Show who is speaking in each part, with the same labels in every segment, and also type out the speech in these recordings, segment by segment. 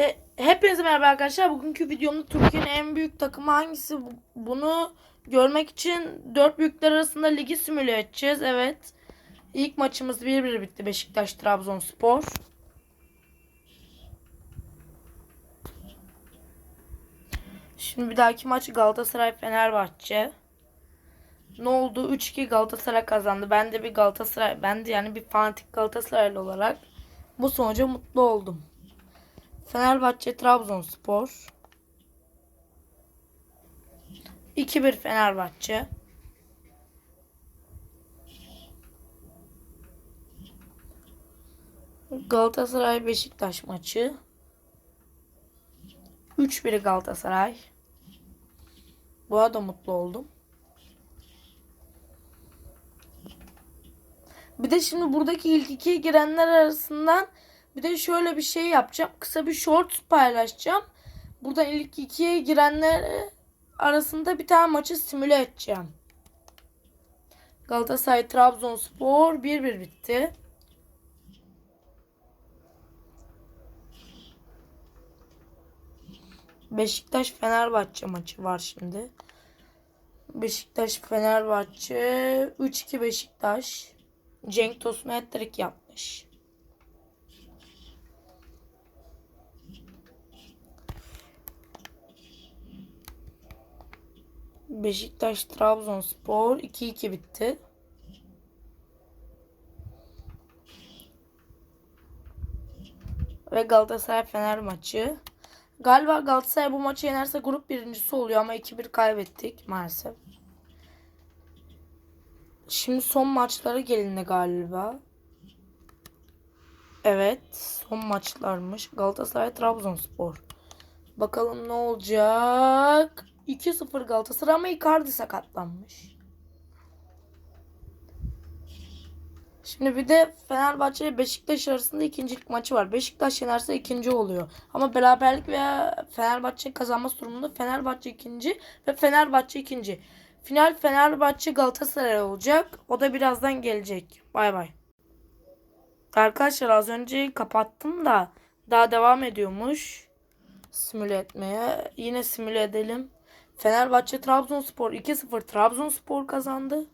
Speaker 1: E, hepinize merhaba arkadaşlar. Bugünkü videomda Türkiye'nin en büyük takımı hangisi? Bu- Bunu görmek için dört büyükler arasında ligi simüle edeceğiz. Evet. İlk maçımız 1-1 bitti Beşiktaş Trabzonspor. Şimdi bir dahaki maç Galatasaray Fenerbahçe. Ne oldu? 3-2 Galatasaray kazandı. Ben de bir Galatasaray, ben de yani bir fanatik Galatasaraylı olarak bu sonuca mutlu oldum. Fenerbahçe Trabzonspor. 2-1 Fenerbahçe. Galatasaray Beşiktaş maçı. 3-1 Galatasaray. Bu arada mutlu oldum. Bir de şimdi buradaki ilk ikiye girenler arasından bir de şöyle bir şey yapacağım. Kısa bir short paylaşacağım. Buradan ilk ikiye girenler arasında bir tane maçı simüle edeceğim. Galatasaray Trabzonspor 1-1 bitti. Beşiktaş Fenerbahçe maçı var şimdi. Beşiktaş Fenerbahçe 3-2 Beşiktaş. Cenk Tosun hat-trick yapmış. Beşiktaş Trabzonspor 2-2 bitti. Ve Galatasaray Fener maçı. Galiba Galatasaray bu maçı yenerse grup birincisi oluyor ama 2-1 kaybettik maalesef. Şimdi son maçlara gelindi galiba. Evet, son maçlarmış. Galatasaray Trabzonspor. Bakalım ne olacak? 2-0 Galatasaray ama Icardi sakatlanmış. Şimdi bir de Fenerbahçe ile Beşiktaş arasında ikincilik maçı var. Beşiktaş yenerse ikinci oluyor. Ama beraberlik veya Fenerbahçe kazanması durumunda Fenerbahçe ikinci ve Fenerbahçe ikinci. Final Fenerbahçe Galatasaray olacak. O da birazdan gelecek. Bay bay. Arkadaşlar az önce kapattım da daha devam ediyormuş. Simüle etmeye. Yine simüle edelim. Fenerbahçe Trabzonspor 2-0 Trabzonspor kazandı.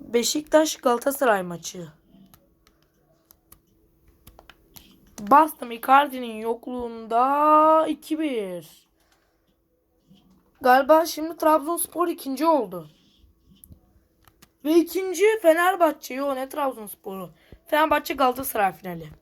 Speaker 1: Beşiktaş Galatasaray maçı. Bastım Icardi'nin yokluğunda 2-1. Galiba şimdi Trabzonspor ikinci oldu. Ve ikinci Fenerbahçe. Yo ne Trabzonspor'u. Fenerbahçe Galatasaray finali.